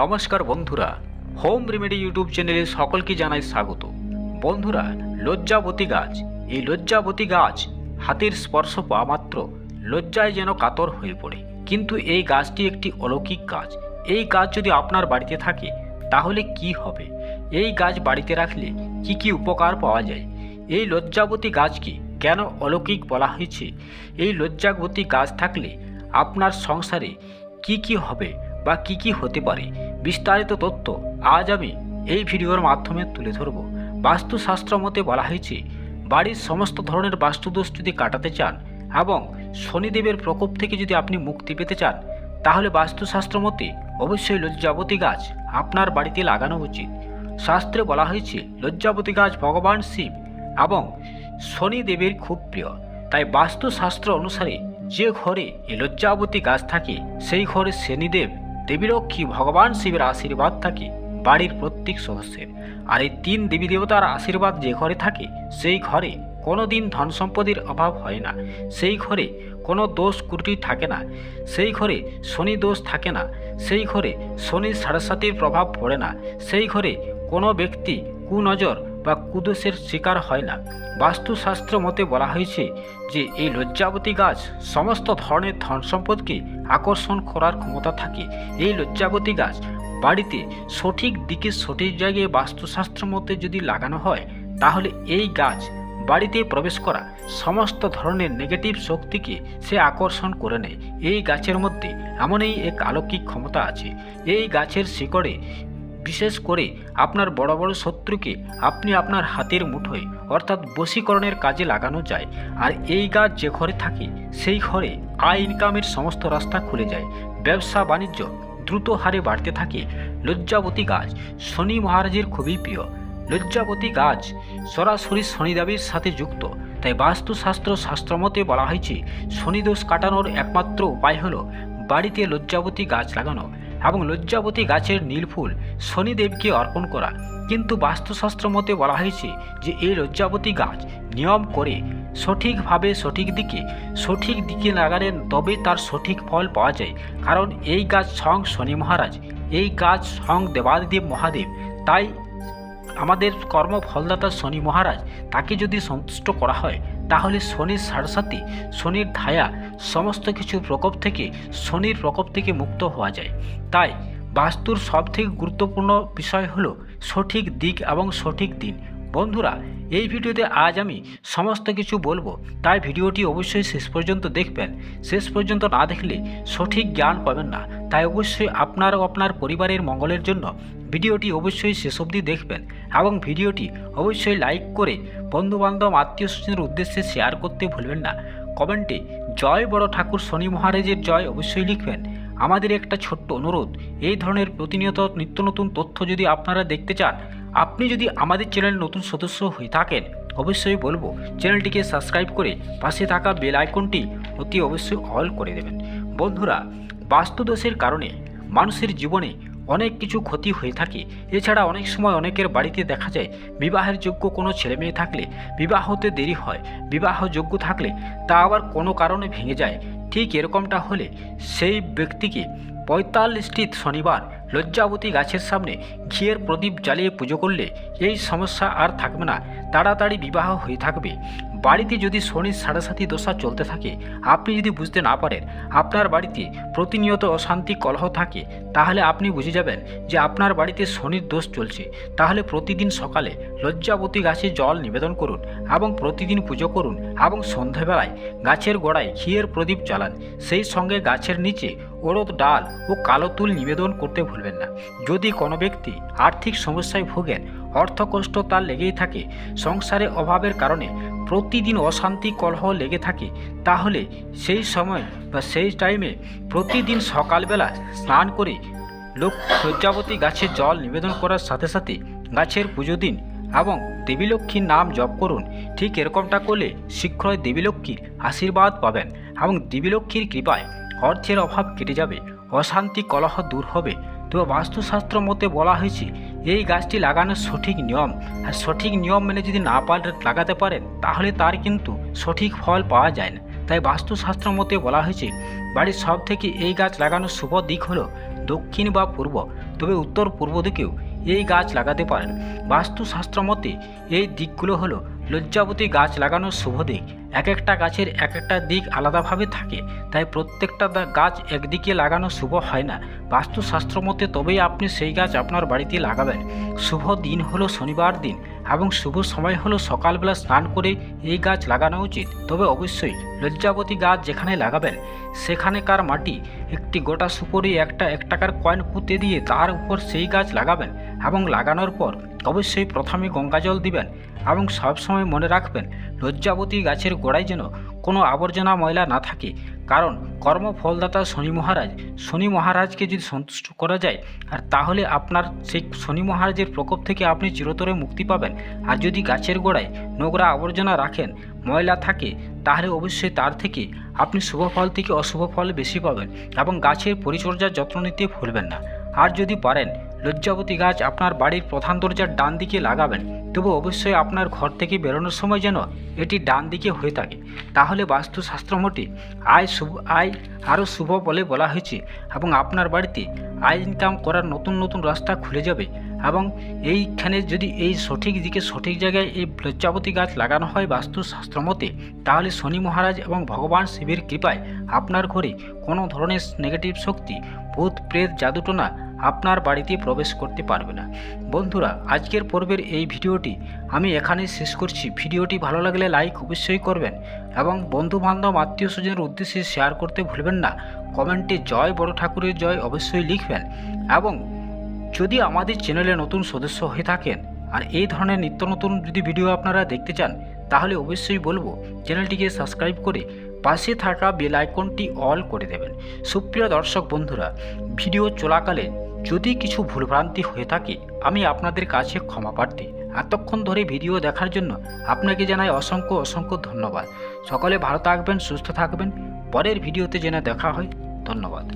নমস্কার বন্ধুরা, home remedy YouTube চ্যানেলে সকলকে জানাই স্বাগত। বন্ধুরা, লজ্জাবতী গাছ, এই লজ্জাবতী গাছ হাতের স্পর্শ পাওয়া মাত্র লজ্জায় যেন কাতর হয়ে পড়ে। কিন্তু এই গাছটি একটি অলৌকিক গাছ। এই গাছ যদি আপনার বাড়িতে থাকে, তাহলে কি হবে? এই গাছ বাড়িতে রাখলে কি কি উপকার পাওয়া যায়? এই লজ্জাবতী গাছকে কেন অলৌকিক বলা হয়েছে? এই লজ্জাবতী গাছ থাকলে আপনার সংসারে কি কি হবে বা কি কি হতে পারে? বিস্তারিত তথ্য আজ আমি এই ভিডিওর মাধ্যমে তুলে ধরব। বাস্তুশাস্ত্র মতে বলা হয়েছে, বাড়ির সমস্ত ধরনের বাস্তুদোষ যদি কাটাতে চান এবং শনিদেবের প্রকোপ থেকে যদি আপনি মুক্তি পেতে চান, তাহলে বাস্তুশাস্ত্র মতে অবশ্যই লজ্জাবতী গাছ আপনার বাড়িতে লাগানো উচিত। শাস্ত্রে বলা হয়েছে, লজ্জাবতী গাছ ভগবান শিব এবং শনিদেবের খুব প্রিয়। তাই বাস্তুশাস্ত্র অনুসারে যে ঘরে এই লজ্জাবতী গাছ থাকে, সেই ঘরে শনিদেব দেবীরক্ষী ভগবান শিবের আশীর্বাদ থাকে বাড়ির প্রত্যেক সদস্যের। আর এই তিন দেবী দেবতার আশীর্বাদ যে ঘরে থাকে, সেই ঘরে কোনো দিন ধন সম্পদের অভাব হয় না। সেই ঘরে কোনো দোষ ত্রুটি থাকে না। সেই ঘরে শনি দোষ থাকে না। সেই ঘরে শনির সাড়ে প্রভাব পড়ে না। সেই ঘরে কোনো ব্যক্তি কুনজর বা কুদোষের শিকার হয় না। বাস্তুশাস্ত্র মতে বলা হয়েছে যে, এই লজ্জাবতী গাছ সমস্ত ধরনের ধন সম্পদকে আকর্ষণ করার ক্ষমতা থাকে। এই লজ্জাবতী গাছ বাড়িতে সঠিক দিকে সঠিক জায়গায় বাস্তুশাস্ত্র মতে যদি লাগানো হয়, তাহলে এই গাছ বাড়িতে প্রবেশ করা সমস্ত ধরনের নেগেটিভ শক্তিকে সে আকর্ষণ করে নেয়। এই গাছের মধ্যে এমনই এক অলৌকিক ক্ষমতা আছে। এই গাছের শিকড়ে বিশেষ করে আপনার বড় বড় শত্রুকে আপনি আপনার হাতের মুঠোয়, অর্থাৎ বশীকরণের কাজে লাগানো যায়। আর এই গাছ যে ঘরে থাকে, সেই ঘরে আয় ইনকামের সমস্ত রাস্তা খুলে যায়। ব্যবসা, বাণিজ্য দ্রুত হারে বাড়তে থাকে। লজ্জাবতী গাছ, শনি মহারাজের খুবই প্রিয়। লজ্জাবতী গাছ সরাসরি শনিদেবের সাথে যুক্ত। তাই বাস্তুশাস্ত্র শাস্ত্রমতে বলা হয়েছে, শনিদোষ কাটানোর একমাত্র উপায় হলো বাড়িতে লজ্জাবতী গাছ লাগানো। এবং লজ্জাবতী গাছের নীলফুল শনিদেবকে অর্পণ করা। কিন্তু বাস্তুশাস্ত্র মতে বলা হয়েছে যে, এই লজ্জাবতী গাছ নিয়ম করে সঠিকভাবে সঠিক দিকে সঠিক দিকে লাগালে তবে তার সঠিক ফল পাওয়া যায়। কারণ এই গাছ সং শনি মহারাজ, এই গাছ সং দেবাদিদেব মহাদেব। তাই আমাদের কর্মফলদাতা শনি মহারাজ তাকে যদি সন্তুষ্ট করা হয় তাহলে শনির সারসাথী শনির ধায়া, সমস্ত কিছু প্রকোপ থেকে, শনির প্রকোপ থেকে মুক্ত হওয়া যায়। তাই বাস্তুর সবথেকে গুরুত্বপূর্ণ বিষয় হলো সঠিক দিক এবং সঠিক দিন। বন্ধুরা, এই ভিডিওতে আজ আমি সমস্ত কিছু বলব, তাই ভিডিওটি অবশ্যই শেষ পর্যন্ত দেখবেন। শেষ পর্যন্ত না দেখলে সঠিক জ্ঞান পাবেন না। তাই অবশ্যই আপনার ও আপনার পরিবারের মঙ্গলের জন্য ভিডিওটি অবশ্যই শেষ অবধি দেখবেন এবং ভিডিওটি অবশ্যই লাইক করে বন্ধুবান্ধব, আত্মীয় স্বজনের উদ্দেশ্যে শেয়ার করতে ভুলবেন না। কমেন্টে জয় বড় ঠাকুর শনি মহারাজের জয় অবশ্যই লিখবেন। আমাদের একটা ছোট্ট অনুরোধ, এই ধরনের প্রতিনিয়ত নিত্য নতুন তথ্য যদি আপনারা দেখতে চান, আপনি যদি আমাদের চ্যানেল নতুন সদস্য হয়ে থাকেন, অবশ্যই বলব, চ্যানেলটিকে সাবস্ক্রাইব করে পাশে থাকা বেল আইকনটি অতি অবশ্যই অল করে দেবেন। বন্ধুরা বাস্তুদোষের কারণে মানুষের জীবনে অনেক কিছু ক্ষতি হয়ে থাকে। এছাড়া অনেক সময় অনেকের বাড়িতে দেখা যায়, বিবাহের যোগ্য কোনো ছেলে মেয়ে থাকলে বিবাহতে দেরি হয়। বিবাহ যোগ্য থাকলে তা আবার কোনো কারণে ভেঙে যায়। ঠিক এরকমটা হলে সেই ব্যক্তিকে পঁয়তাল্লিশটি শনিবার লজ্জাবতী গাছের সামনে ঘিয়ের প্রদীপ জ্বালিয়ে পুজো করলে এই সমস্যা আর থাকবে না। তাড়াতাড়ি বিবাহ হয়ে থাকবে। বাড়িতে যদি শনির সাড়ে দশা চলতে থাকে, আপনি যদি বুঝতে না পারেন, আপনার বাড়িতে প্রতিনিয়ত অশান্তি, কলহ থাকে, তাহলে আপনি বুঝে যাবেন যে আপনার বাড়িতে শনির দোষ চলছে। তাহলে প্রতিদিন সকালে লজ্জাবতী গাছে জল নিবেদন করুন এবং প্রতিদিন পুজো করুন এবং সন্ধ্যাবেলায় গাছের গোড়ায় ঘিয়ের প্রদীপ জ্বালান। সেই সঙ্গে গাছের নিচে ওড়দ ডাল ও কালো তুল নিবেদন করতে ভুলবেন না। যদি কোনো ব্যক্তি আর্থিক সমস্যায় ভোগেন অর্থকষ্ট তার লেগেই থাকে। সংসারে অভাবের কারণে প্রতিদিন অশান্তি, কলহ লেগে থাকে। তাহলে সেই সময় বা সেই টাইমে প্রতিদিন সকালবেলা স্নান করে লোক লজ্জাবতী গাছে জল নিবেদন করার সাথে সাথে গাছের পুজো দিন এবং দেবীলক্ষ্মীর নাম জপ করুন। ঠিক এরকমটা করলে শীঘ্রই দেবীলক্ষ্মীর আশীর্বাদ পাবেন এবং দেবীলক্ষ্মীর কৃপায় অর্থের অভাব কেটে যাবে, অশান্তি, কলহ দূর হবে। তো বাস্তুশাস্ত্র মতে বলা হয়েছে এই গাছটি লাগানোর সঠিক নিয়ম। আর সঠিক নিয়ম মেনে যদি না পারে লাগাতে পারেন, তাহলে তার কিন্তু সঠিক ফল পাওয়া যায় না। তাই বাস্তুশাস্ত্র মতে বলা হয়েছে, বাড়ির সব থেকে এই গাছ লাগানোর শুভ দিক হলো দক্ষিণ বা পূর্ব, তবে উত্তর পূর্ব দিকেও এই গাছ লাগাতে পারেন। বাস্তুশাস্ত্র মতে এই দিকগুলো হলো লজ্জাবতী গাছ লাগানোর শুভ দিক। এক একটা গাছের এক একটা দিক আলাদাভাবে থাকে, তাই প্রত্যেকটা গাছ একদিকে লাগানো শুভ হয় না। বাস্তুশাস্ত্র মতে তবেই আপনি সেই গাছ আপনার বাড়িতে লাগাবেন। শুভ দিন হলো শনিবার দিন, এবং শুভ সময় হলো সকালবেলা স্নান করে এই গাছ লাগানো উচিত। তবে অবশ্যই লজ্জাবতী গাছ যেখানে লাগাবেন, সেখানেকার মাটি, একটি গোটা সুপরি একটা এক টাকার কয়েন পুঁতে দিয়ে তার উপর সেই গাছ লাগাবেন, এবং লাগানোর পর অবশ্যই প্রথমে গঙ্গাজল দিবেন এবং সবসময় মনে রাখবেন, লজ্জাবতী গাছের গোড়ায় যেন কোনো আবর্জনা ময়লা না থাকে। কারণ কর্মফলদাতা শনি মহারাজ, শনি মহারাজকে যদি সন্তুষ্ট করা যায়, আর তাহলে আপনার সেই শনি মহারাজের প্রকোপ থেকে আপনি চিরতরে মুক্তি পাবেন। আর যদি গাছের গোড়ায় নোংরা আবর্জনা রাখেন, ময়লা থাকে, তাহলে অবশ্যই তার থেকে আপনি শুভ ফল থেকে অশুভ ফল বেশি পাবেন এবং গাছের পরিচর্যার যত্ন নিতে ভুলবেন না। আর যদি পারেন লজ্জাবতী গাছ আপনার বাড়ির প্রধান দরজার ডান দিকে লাগাবেন। তবু অবশ্যই আপনার ঘর থেকে বেরোনোর সময় যেন এটি ডান দিকে হয়ে থাকে। তাহলে বাস্তুশাস্ত্র মতে আয় শুভ, আয় আরও শুভ বলে বলা হয়েছে এবং আপনার বাড়িতে আয় ইনকাম করার নতুন নতুন রাস্তা খুলে যাবে এবং এইখানে যদি এই সঠিক দিকে সঠিক জায়গায় এই লজ্জাবতী গাছ লাগানো হয় বাস্তুশাস্ত্র মতে তাহলে শনি মহারাজ এবং ভগবান শিবের কৃপায় আপনার ঘরে কোনো ধরনের নেগেটিভ শক্তি, ভূত, প্রেত, জাদুটোনা আপনার বাড়িতে প্রবেশ করতে পারবে না। বন্ধুরা, আজকের পর্বের এই ভিডিওটি আমি এখানে শেষ করছি। ভিডিওটি ভালো লাগলে লাইক অবশ্যই করবেন এবং বন্ধু বান্ধব আত্মীয় স্বজনের উদ্দেশ্যে শেয়ার করতে ভুলবেন না। কমেন্টে জয় বড় ঠাকুরের জয় অবশ্যই লিখবেন এবং যদি আমাদের চ্যানেলে নতুন সদস্য হয়ে থাকেন আর এই ধরনের নিত্য নতুন যদি ভিডিও আপনারা দেখতে চান, তাহলে অবশ্যই বলব চ্যানেলটিকে সাবস্ক্রাইব করে পাশে থাকা বেল আইকনটি অল করে দেবেন। সুপ্রিয় দর্শক বন্ধুরা, ভিডিও চলাকালে যদি কিছু ভুলভ্রান্তি হয়ে থাকে, আমি আপনাদের কাছে ক্ষমা প্রার্থী। এতক্ষণ ধরে ভিডিও দেখার জন্য আপনাকে জানাই অসংখ্য অসংখ্য ধন্যবাদ। সকলে ভালো থাকবেন, সুস্থ থাকবেন। পরের ভিডিওতে যেন দেখা হয়, ধন্যবাদ।